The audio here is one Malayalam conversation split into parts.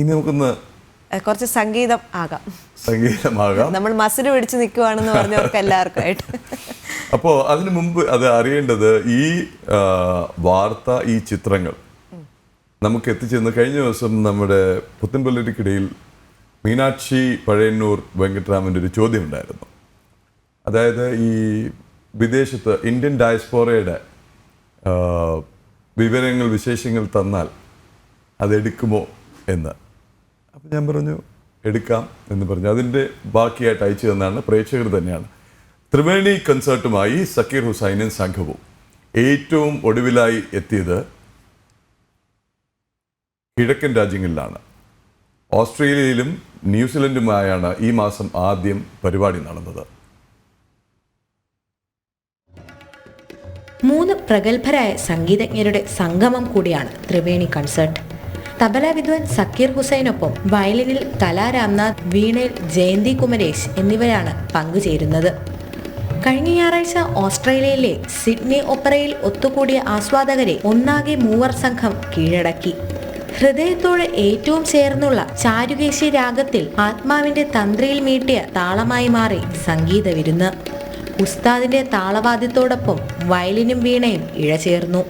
ഇനി നമുക്കൊന്ന് കുറച്ച് സംഗീതം ആകാം. സംഗീതമാകാം. നമ്മൾ മസിൽ പിടിച്ച് നിൽക്കുവാണെന്ന് പറഞ്ഞവർക്ക് എല്ലാവർക്കും ആയിട്ട് അപ്പോൾ അതിനു മുമ്പ് അത് അറിയേണ്ടത് ഈ വാർത്ത ഈ ചിത്രങ്ങൾ നമുക്ക് എത്തിച്ചെന്ന് കഴിഞ്ഞ ദിവസം നമ്മുടെ പുത്തൻപള്ളിക്കിടയിൽ മീനാക്ഷി പഴയന്നൂർ വെങ്കട്ടരാമന്റെ ഒരു ചോദ്യം ഉണ്ടായിരുന്നു. അതായത് ഈ വിദേശത്ത് ഇന്ത്യൻ ഡയസ്പോറയുടെ വിവരങ്ങൾ വിശേഷങ്ങൾ തന്നാൽ അതെടുക്കുമോ എന്ന്. അപ്പം ഞാൻ പറഞ്ഞു എടുക്കാം എന്ന് പറഞ്ഞു. അതിന്റെ ബാക്കിയായിട്ട് അയച്ചു തന്നാണ് പ്രേക്ഷകർ തന്നെയാണ്. ത്രിവേണി കൺസേർട്ടുമായി സക്കീർ ഹുസൈനും സംഘവും ഏറ്റവും ഒടുവിലായി എത്തിയത് കിഴക്കൻ രാജ്യങ്ങളിലാണ്. ഓസ്ട്രേലിയയിലും ന്യൂസിലൻഡുമായാണ് ഈ മാസം ആദ്യം പരിപാടി നടന്നത്. മൂന്ന് പ്രഗത്ഭരായ സംഗീതജ്ഞരുടെ സംഗമം കൂടിയാണ് ത്രിവേണി കൺസേർട്ട് തബല വിദ്വാൻ സക്കീർ ഹുസൈനൊപ്പം വയലിനിൽ കലാ രാംനാഥ് വീണയിൽ ജയന്തി കുമരേഷ് എന്നിവരാണ് പങ്കുചേരുന്നത്. കഴിഞ്ഞ ഞായറാഴ്ച ഓസ്ട്രേലിയയിലെ സിഡ്നി ഒപ്പറയിൽ ഒത്തുകൂടിയ ആസ്വാദകരെ ഒന്നാകെ മൂവർ സംഘം കീഴടക്കി. ഹൃദയത്തോട് ഏറ്റവും ചേർന്നുള്ള ചാരുകേശി രാഗത്തിൽ ആത്മാവിന്റെ തന്ത്രിയിൽ മീട്ടിയ താളമായി മാറി സംഗീത വിരുന്ന്. ഉസ്താദിന്റെ താളവാദ്യത്തോടൊപ്പം വയലിനും വീണയും ഇഴചേർന്നു.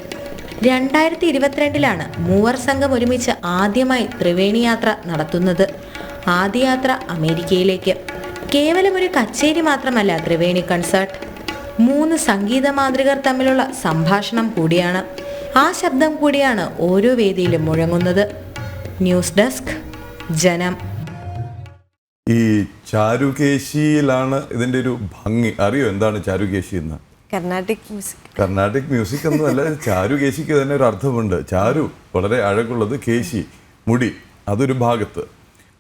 രണ്ടായിരത്തി ഇരുപത്തിരണ്ടിലാണ് മൂവർ സംഘം ഒരുമിച്ച് ആദ്യമായി ത്രിവേണി യാത്ര നടത്തുന്നത്. ആദ്യ യാത്ര അമേരിക്കയിലേക്ക്. കേവലം ഒരു കച്ചേരി മാത്രമല്ല ത്രിവേണി കൺസേർട്ട് മൂന്ന് സംഗീത മാതൃകർ തമ്മിലുള്ള സംഭാഷണം കൂടിയാണ്. ആ ശബ്ദം കൂടിയാണ് ഓരോ വേദിയിലും മുഴങ്ങുന്നത്. ന്യൂസ് ഡെസ്ക് ജനം. ഈ ചാരുകേശിയിലാണ് ഇതിന്റെ ഒരു ഭംഗി. അറിയോ എന്താണ് ചാരുകേശി എന്ന്? കർണാട്ടിക് മ്യൂസിക് കർണാട്ടിക് മ്യൂസിക് എന്നല്ല ചാരു കേശിക്ക് തന്നെ ഒരു അർത്ഥമുണ്ട്. ചാരു വളരെ അഴകുള്ളത് കേശി മുടി അതൊരു ഭാഗത്ത്.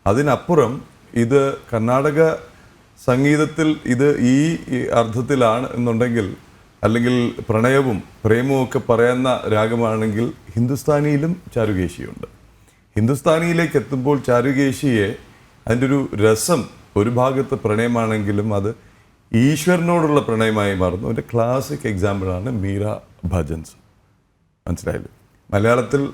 അതിനപ്പുറം ഇത് കർണാടക സംഗീതത്തിൽ ഇത് ഈ അർത്ഥത്തിലാണ് എന്നുണ്ടെങ്കിൽ അല്ലെങ്കിൽ പ്രണയവും പ്രേമവും ഒക്കെ പറയുന്ന രാഗമാണെങ്കിൽ ഹിന്ദുസ്ഥാനിയിലും ചാരുകേശിയുണ്ട് ഹിന്ദുസ്ഥാനിയിലേക്ക് എത്തുമ്പോൾ ചാരുകേശിയെ അതിന്റെ ഒരു രസം ഒരു ഭാഗത്ത് പ്രണയമാണെങ്കിലും അത് ഈശ്വരനോടുള്ള പ്രണയമായി മാറുന്നു. ഒരു ക്ലാസിക് എക്സാമ്പിളാണ് മീര ഭജൻസ്. മനസ്സിലായില്ലേ? മലയാളത്തിൽ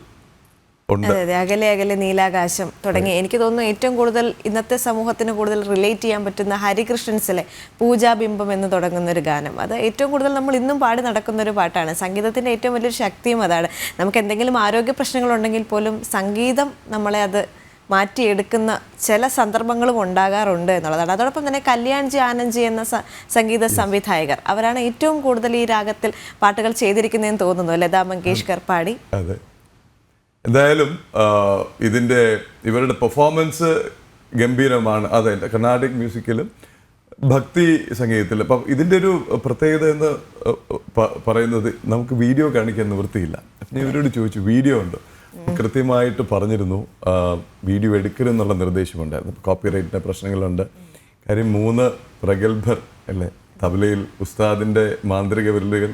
അതെ അകലെ അകലെ നീലാകാശം തുടങ്ങി. എനിക്ക് തോന്നുന്നു ഏറ്റവും കൂടുതൽ ഇന്നത്തെ സമൂഹത്തിന് കൂടുതൽ റിലേറ്റ് ചെയ്യാൻ പറ്റുന്ന ഹരികൃഷ്ണൻസിലെ പൂജാബിംബം എന്ന് തുടങ്ങുന്ന ഒരു ഗാനം. അത് ഏറ്റവും കൂടുതൽ നമ്മൾ ഇന്നും പാടി നടക്കുന്ന ഒരു പാട്ടാണ്. സംഗീതത്തിന്റെ ഏറ്റവും വലിയൊരു ശക്തിയും അതാണ്. നമുക്ക് എന്തെങ്കിലും ആരോഗ്യ പ്രശ്നങ്ങളുണ്ടെങ്കിൽ പോലും സംഗീതം നമ്മളെ അത് മാറ്റിയെടുക്കുന്ന ചില സന്ദർഭങ്ങളും ഉണ്ടാകാറുണ്ട് എന്നുള്ളതാണ്. അതോടൊപ്പം തന്നെ കല്യാൺജി ആനന്ദ്ജി എന്ന സംഗീത സംവിധായകർ അവരാണ് ഏറ്റവും കൂടുതൽ ഈ രാഗത്തിൽ പാട്ടുകൾ ചെയ്തിരിക്കുന്നതെന്ന് തോന്നുന്നു ലതാ മങ്കേഷ്കർ പാടി അതെ. എന്തായാലും ഇതിന്റെ ഇവരുടെ പെർഫോമൻസ് ഗംഭീരമാണ്. അതെ കർണാടിക് മ്യൂസിക്കിലും ഭക്തി സംഗീതത്തിൽ അപ്പം ഇതിന്റെ ഒരു പ്രത്യേകത എന്ന് പറയുന്നത് നമുക്ക് വീഡിയോ കാണിക്കാൻ നിവൃത്തിയില്ല. ഇവരോട് ചോദിച്ചു വീഡിയോ ഉണ്ട്? കൃത്യമായിട്ട് പറഞ്ഞിരുന്നു. വീഡിയോ എടുക്കരുതെന്നുള്ള നിർദ്ദേശമുണ്ടായിരുന്നു. കോപ്പിറൈറ്റിന്റെ പ്രശ്നങ്ങളുണ്ട്. കാര്യം മൂന്ന് പ്രഗത്ഭർ അല്ലേ? തബലയിൽ ഉസ്താദിന്റെ മാന്ത്രിക വിരലുകൾ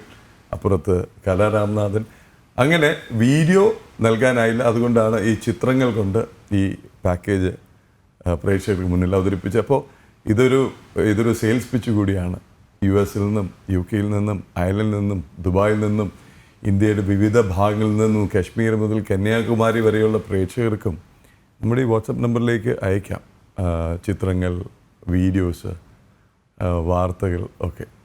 അപ്പുറത്ത് കലാരാംനാഥൻ അങ്ങനെ വീഡിയോ നൽകാനായില്ല. അതുകൊണ്ടാണ് ഈ ചിത്രങ്ങൾ കൊണ്ട് ഈ പാക്കേജ് പ്രേക്ഷകർക്ക് മുന്നിൽ അവതരിപ്പിച്ചത്. അപ്പോൾ ഇതൊരു ഇതൊരു സെയിൽസ് പിച്ച് കൂടിയാണ്. യു എസിൽ നിന്നും യു കെയിൽ നിന്നും അയർലൻഡിൽ നിന്നും ദുബായിൽ നിന്നും ഇന്ത്യയുടെ വിവിധ ഭാഗങ്ങളിൽ നിന്നും കാശ്മീർ മുതൽ കന്യാകുമാരി വരെയുള്ള പ്രേക്ഷകർക്കും നമ്മുടെ ഈ വാട്സപ്പ് നമ്പറിലേക്ക് അയക്കാം. ചിത്രങ്ങൾ വീഡിയോസ് വാർത്തകൾ ഒക്കെ.